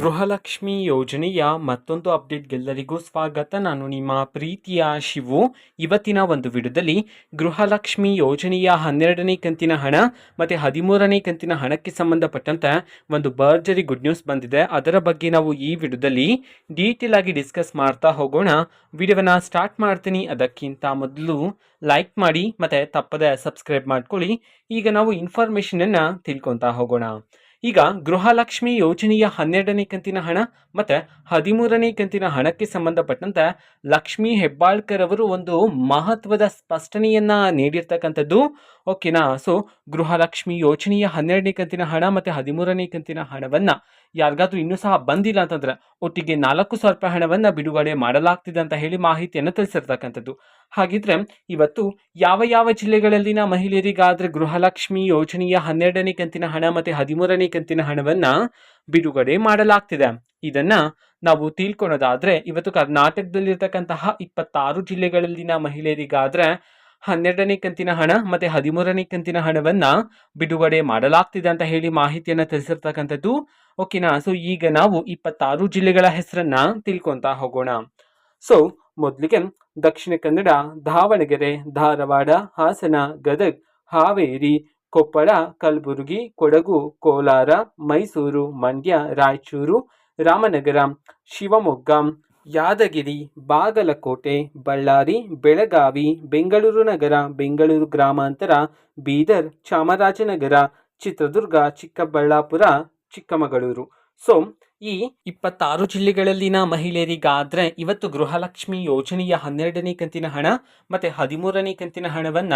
ಗೃಹಲಕ್ಷ್ಮಿ ಯೋಜನೆಯ ಮತ್ತೊಂದು ಅಪ್ಡೇಟ್ಗೆಲ್ಲರಿಗೂ ಸ್ವಾಗತ. ನಾನು ನಿಮ್ಮ ಪ್ರೀತಿಯ ಶಿವು. ಇವತ್ತಿನ ಒಂದು ವಿಡಿಯೋದಲ್ಲಿ ಗೃಹಲಕ್ಷ್ಮಿ ಯೋಜನೆಯ ಹನ್ನೆರಡನೇ ಕಂತಿನ ಹಣ ಮತ್ತು ಹದಿಮೂರನೇ ಕಂತಿನ ಹಣಕ್ಕೆ ಸಂಬಂಧಪಟ್ಟಂತೆ ಒಂದು ಭರ್ಜರಿ ಗುಡ್ ನ್ಯೂಸ್ ಬಂದಿದೆ. ಅದರ ಬಗ್ಗೆ ನಾವು ಈ ವಿಡಿಯೋದಲ್ಲಿ ಡೀಟೇಲ್ ಆಗಿ ಡಿಸ್ಕಸ್ ಮಾಡ್ತಾ ಹೋಗೋಣ. ವಿಡಿಯೋವನ್ನು ಸ್ಟಾರ್ಟ್ ಮಾಡ್ತೀನಿ. ಅದಕ್ಕಿಂತ ಮೊದಲು ಲೈಕ್ ಮಾಡಿ ಮತ್ತು ತಪ್ಪದೆ ಸಬ್ಸ್ಕ್ರೈಬ್ ಮಾಡ್ಕೊಳ್ಳಿ. ಈಗ ನಾವು ಇನ್ಫಾರ್ಮೇಷನನ್ನು ತಿಳ್ಕೊತಾ ಹೋಗೋಣ. ಈಗ ಗೃಹಲಕ್ಷ್ಮಿ ಯೋಜನೆಯ ಹನ್ನೆರಡನೇ ಕಂತಿನ ಹಣ ಮತ್ತು ಹದಿಮೂರನೇ ಕಂತಿನ ಹಣಕ್ಕೆ ಸಂಬಂಧಪಟ್ಟಂತೆ ಲಕ್ಷ್ಮಿ ಹೆಬ್ಬಾಳ್ಕರ್ ಅವರು ಒಂದು ಮಹತ್ವದ ಸ್ಪಷ್ಟನೆಯನ್ನ ನೀಡಿರ್ತಕ್ಕಂಥದ್ದು. ಓಕೆನಾ ಸೊ ಗೃಹಲಕ್ಷ್ಮಿ ಯೋಜನೆಯ ಹನ್ನೆರಡನೇ ಕಂತಿನ ಹಣ ಮತ್ತು ಹದಿಮೂರನೇ ಕಂತಿನ ಹಣವನ್ನು ಯಾರಿಗಾದ್ರೂ ಇನ್ನೂ ಸಹ ಬಂದಿಲ್ಲ ಅಂತಂದ್ರೆ ಒಟ್ಟಿಗೆ ನಾಲ್ಕು ಸಾವಿರ ರೂಪಾಯಿ ಹಣವನ್ನು ಬಿಡುಗಡೆ ಮಾಡಲಾಗ್ತಿದೆ ಅಂತ ಹೇಳಿ ಮಾಹಿತಿಯನ್ನು ತಿಳಿಸಿರ್ತಕ್ಕಂಥದ್ದು. ಹಾಗಿದ್ರೆ ಇವತ್ತು ಯಾವ ಯಾವ ಜಿಲ್ಲೆಗಳಲ್ಲಿನ ಮಹಿಳೆಯರಿಗಾದ್ರೆ ಗೃಹಲಕ್ಷ್ಮಿ ಯೋಜನೆಯ ಹನ್ನೆರಡನೇ ಕಂತಿನ ಹಣ ಮತ್ತು ಹದಿಮೂರನೇ ಕಂತಿನ ಹಣವನ್ನು ಬಿಡುಗಡೆ ಮಾಡಲಾಗ್ತಿದೆ. ಇದನ್ನ ನಾವು ತಿಳ್ಕೊಳೋದಾದರೆ, ಇವತ್ತು ಕರ್ನಾಟಕದಲ್ಲಿರ್ತಕ್ಕಂತಹ ಇಪ್ಪತ್ತಾರು ಜಿಲ್ಲೆಗಳಲ್ಲಿನ ಮಹಿಳೆಯರಿಗಾದ್ರೆ ಹನ್ನೆರಡನೇ ಕಂತಿನ ಹಣ ಮತ್ತೆ ಹದಿಮೂರನೇ ಕಂತಿನ ಹಣವನ್ನು ಬಿಡುಗಡೆ ಮಾಡಲಾಗ್ತಿದೆ ಅಂತ ಹೇಳಿ ಮಾಹಿತಿಯನ್ನು ತಿಳಿಸಿರ್ತಕ್ಕಂಥದ್ದು. ಓಕೆನಾ ಸೊ ಈಗ ನಾವು ಇಪ್ಪತ್ತಾರು ಜಿಲ್ಲೆಗಳ ಹೆಸರನ್ನ ತಿಳ್ಕೊತಾ ಹೋಗೋಣ. ಸೊ ಮೊದಲಿಗೆ ದಕ್ಷಿಣ ಕನ್ನಡ, ದಾವಣಗೆರೆ, ಧಾರವಾಡ, ಹಾಸನ, ಗದಗ್, ಹಾವೇರಿ, ಕೊಪ್ಪಳ, ಕಲಬುರಗಿ, ಕೊಡಗು, ಕೋಲಾರ, ಮೈಸೂರು, ಮಂಡ್ಯ, ರಾಯಚೂರು, ರಾಮನಗರ, ಶಿವಮೊಗ್ಗ ಯಾದಗಿರಿ ಬಾಗಲಕೋಟೆ ಬಳ್ಳಾರಿ ಬೆಳಗಾವಿ ಬೆಂಗಳೂರು ನಗರ ಬೆಂಗಳೂರು ಗ್ರಾಮಾಂತರ ಬೀದರ್ ಚಾಮರಾಜನಗರ ಚಿತ್ರದುರ್ಗ ಚಿಕ್ಕಬಳ್ಳಾಪುರ ಚಿಕ್ಕಮಗಳೂರು. ಸೊ ಈ ಇಪ್ಪತ್ತಾರು ಜಿಲ್ಲೆಗಳಲ್ಲಿನ ಮಹಿಳೆಯರಿಗಾದ್ರೆ ಇವತ್ತು ಗೃಹಲಕ್ಷ್ಮಿ ಯೋಜನೆಯ ಹನ್ನೆರಡನೇ ಕಂತಿನ ಹಣ ಮತ್ತೆ ಹದಿಮೂರನೇ ಕಂತಿನ ಹಣವನ್ನ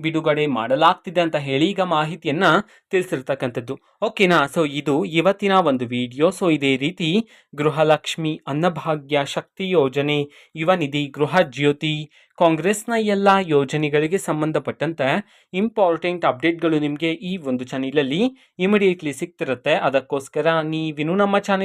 ಬಿಡುಗಡೆ ಮಾಡಲಾಗ್ತಿದೆ ಅಂತ ಹೇಳಿ ಈಗ ಮಾಹಿತಿಯನ್ನ ತಿಳಿಸಿರ್ತಕ್ಕಂಥದ್ದು. ಓಕೆನಾ ಸೊ ಇದು ಇವತ್ತಿನ ಒಂದು ವಿಡಿಯೋ ಸೊ ಇದೇ ರೀತಿ ಗೃಹಲಕ್ಷ್ಮಿ ಅನ್ನಭಾಗ್ಯ ಶಕ್ತಿ ಯೋಜನೆ, ಯುವ ನಿಧಿ, ಗೃಹ ಜ್ಯೋತಿ, ಕಾಂಗ್ರೆಸ್ನ ಎಲ್ಲ ಯೋಜನೆಗಳಿಗೆ ಸಂಬಂಧಪಟ್ಟಂತೆ ಇಂಪಾರ್ಟೆಂಟ್ ಅಪ್ಡೇಟ್ಗಳು ನಿಮಗೆ ಈ ಒಂದು ಚಾನಲಲ್ಲಿ ಇಮಿಡಿಯೇಟ್ಲಿ ಸಿಗ್ತಿರುತ್ತೆ. ಅದಕ್ಕೋಸ್ಕರ ನೀವಿನ್ನೂ ನಮ್ಮ